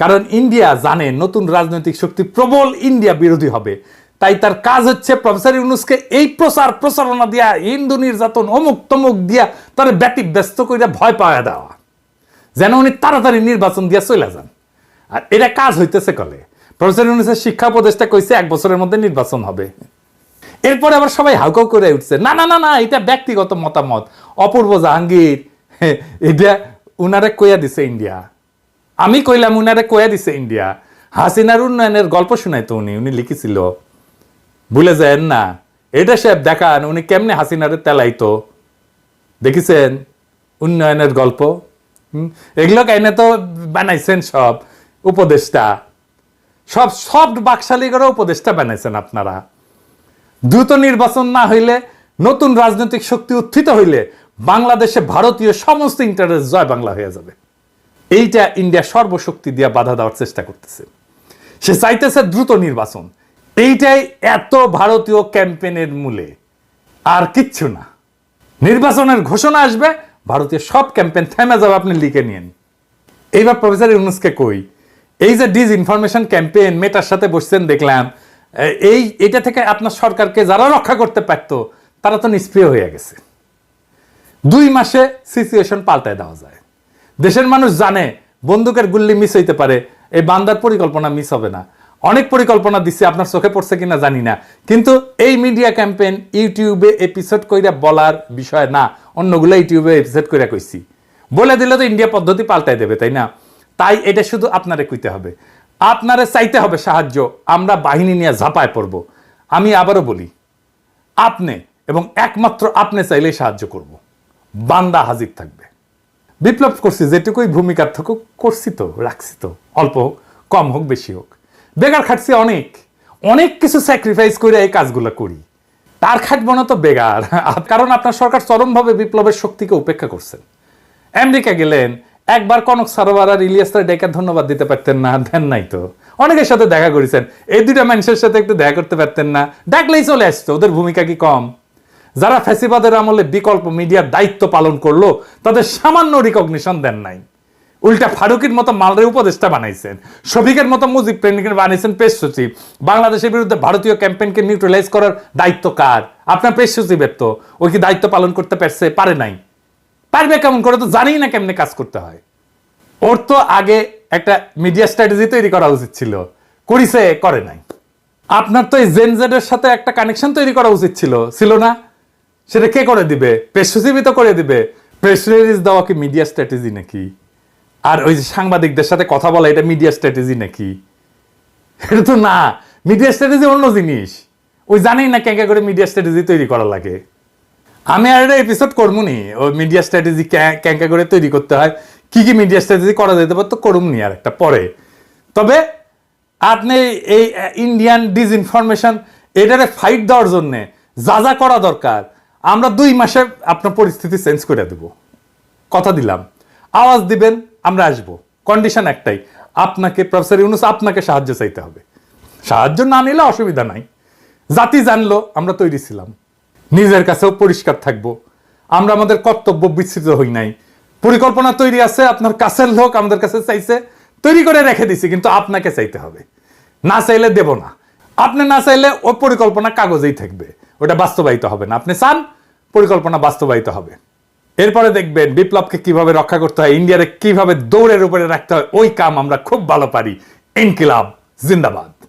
কারণ ইন্ডিয়া জানে নতুন রাজনৈতিক শক্তি প্রবল ইন্ডিয়া বিরোধী হবে। তাই তার কাজ হচ্ছে প্রফেসর ইউনুসকে এই প্রচার প্রচারণা দিয়া, হিন্দু নির্যাতন, অমুক তমুক দিয়া তার ব্যতি ব্যস্ত করে ভয় পাওয়া দেওয়া। যেন উনি তাড়াতাড়ি নির্বাচন দিয়া চলে যান। আর এটা কাজ হইতেছে কলে। প্রফেসর ইউনুসের শিক্ষা উপদেষ্টা কইছে, এক বছরের মধ্যে নির্বাচন হবে। এরপরে আবার সবাই হাউকাউ করে উঠছে, না না না না, এটা ব্যক্তিগত মতামত। অপূর্ব জাহাঙ্গীর, এটা উনারে কইয়া দিছে ইন্ডিয়া। আমি কইলাম উনারে কইয়া দিছে ইন্ডিয়া। হাসিনার উন্নয়নের গল্প শুনাই তো উনি উনি লিখেছিল। ভুলে যায়েন না। এটা সে দেখান, উনি কেমনে হাসিনারে তেলাইতো। দেখিছেন? উন্নয়নের গল্প? এগুলো কাইনে তো বানাইছেন সব উপদেষ্টা। সব সব বাকশালী করে উপদেষ্টা বানাইছেন আপনারা। দ্রুত নির্বাচন না হইলে, নতুন রাজনৈতিক শক্তি উত্থিত হইলে বাংলাদেশে ভারতীয় সমস্ত ইন্টারেস্ট জয় বাংলা হয়ে যাবে। এইটা ইন্ডিয়া সর্বশক্তি দিয়ে বাধা দেওয়ার চেষ্টা করতেছে। সে চাইতেছে দ্রুত নির্বাচন। এইটাই এত ভারতীয় ক্যাম্পেনের মূলে। আর কিচ্ছু না। নির্বাচনের ঘোষণা আসবে, ভারতীয় সব ক্যাম্পেন থেমে যাবে, আপনি লিখে নিন এইবার প্রফেসর ইউনুসকে কই, এই যে ডিজ ইনফরমেশন ক্যাম্পেইন মেটার সাথে বসছেন দেখলাম এই, এটা থেকে আপনার সরকারকে যারা রক্ষা করতে পারতো, তারা তো নিষ্ক্রিয় হয়ে গেছে। দুই মাসে সিচুয়েশন পাল্টায় দেওয়া যায়। দেশের মানুষ জানে বন্দুকের গুল্লি মিস হইতে পারে, এই বান্দার পরিকল্পনা মিস হবে না। অনেক পরিকল্পনা দিচ্ছে আপনার চোখে পড়ছে কিনা জানি না। কিন্তু এই মিডিয়া ক্যাম্পেইন ইউটিউবে এপিসোড কইরা বলার বিষয় না, অন্যগুলো ইউটিউবে এপিসোড কইরা কইছি। বলে দিলে তো ইন্ডিয়া পদ্ধতি পাল্টাই দেবে, তাই না? তাই এটা শুধু আপনারে কইতে হবে। আপনারে চাইতে হবে সাহায্য, আমরা বাহিনী নিয়ে ঝাঁপায় পড়ব। আমি আবারও বলি, আপনি এবং একমাত্র আপনি চাইলেই সাহায্য করব। বান্দা হাজির থাকবে। বিপ্লব করছি, যেটুকুই ভূমিকার থাকুক, করছি তো, রাখছি তো। অল্প হোক, কম হোক, বেশি হোক। বেগার খাটছি অনেক। অনেক কিছু স্যাক্রিফাইস করে এই কাজগুলো করি। তার খাটবো না তো বেগার। কারণ আপনার সরকার চরমভাবে বিপ্লবের শক্তিকে উপেক্ষা করছেন। আমেরিকা গেলেন, একবার কনক সারোয়ার আর ইলিয়াস তার ডেকে ধন্যবাদ দিতে পারতেন না, দেন নাই তো। অনেকের সাথে দেখা করেছেন। এই দুইটা মানুষের সাথে একটু দেখা করতে পারতেন না। ডাকলেই চলে আসতো, ওদের ভূমিকা কি কম? যারা ফ্যাসিবাদের আমলে বিকল্প মিডিয়ার দায়িত্ব পালন করল, তাদের সামান্য রিকগনিশন দেন নাই। উল্টা ফারুকের মতো মালরে উপদেষ্টা বানাইছেন, শফিকের মতো মুজিব প্রেমিকের বানাইছেন পেশ সচিব। বাংলাদেশের বিরুদ্ধে ভারতীয় ক্যাম্পেইনকে নিউট্রালাইজ করার দায়িত্ব কার? আপনার পেশ সচিবের তো, ওই কি দায়িত্ব পালন করতে পারছে? পারে নাই। পারবে কেমন করে তো জানি না কেমনে কাজ করতে হয়। ওর তো আগে একটা মিডিয়া স্ট্র্যাটেজি তৈরি করা উচিত ছিল, করিছে, করে নাই। আপনার তো এই জেনজেডের সাথে একটা কানেকশন তৈরি করা উচিত ছিল ছিল না? সেটা কে করে দিবে? প্রেস তো করে দিবে। প্রেস রিলিজ দেওয়া কি মিডিয়া স্ট্র্যাটেজি নাকি? আর ওই যে সাংবাদিকদের সাথে কথা বলা, এটা মিডিয়া স্ট্র্যাটেজি নাকি? এটা তো না। মিডিয়া স্ট্র্যাটেজি অন্য জিনিস। ওই জানেই না ক্যাঙ্কা করে মিডিয়া স্ট্র্যাটেজি তৈরি করা লাগে। আমি আর একটা এপিসোড করব নি ওই মিডিয়া স্ট্র্যাটেজি ক্যাঙ্কা করে তৈরি করতে হয়, কি কি মিডিয়া স্ট্র্যাটেজি করা যেতে পারতো করুম নি আর একটা পরে। তবে আপনি এই ইন্ডিয়ান ডিসইনফরমেশন এটারে ফাইট দেওয়ার জন্যে যা যা করা দরকার আমরা দুই মাসে আপনার পরিস্থিতি চেঞ্জ করে দেব। কথা দিলাম। আওয়াজ দিবেন, আমরা আসব। কন্ডিশন একটাই। আপনাকে, প্রফেসর ইউনুস, আপনাকে সাহায্য চাইতে হবে। সাহায্য না নিলে অসুবিধা নাই। জাতি জানলো, আমরা তৈরি ছিলাম। নিজের কাছেও পরিষ্কার থাকব। আমরা আমাদের কর্তব্য বিস্তৃত হই নাই। পরিকল্পনা তৈরি আছে, আপনার কাছের লোক আমাদের কাছে চাইছে, তৈরি করে রেখে দিছি, কিন্তু আপনাকে চাইতে হবে। না চাইলে দেব না। আপনি না চাইলে ওই পরিকল্পনা কাগজেই থাকবে। ওটা বাস্তবায়িত হবে না। আপনি চান, পরিকল্পনা বাস্তবায়িত হবে। এরপরে দেখবেন বিপ্লবকে কীভাবে রক্ষা করতে হয়, ইন্ডিয়ারে কীভাবে দৌড়ের উপরে রাখতে হয়, ওই কাম আমরা খুব ভালো পারি। ইনকিলাব, জিন্দাবাদ।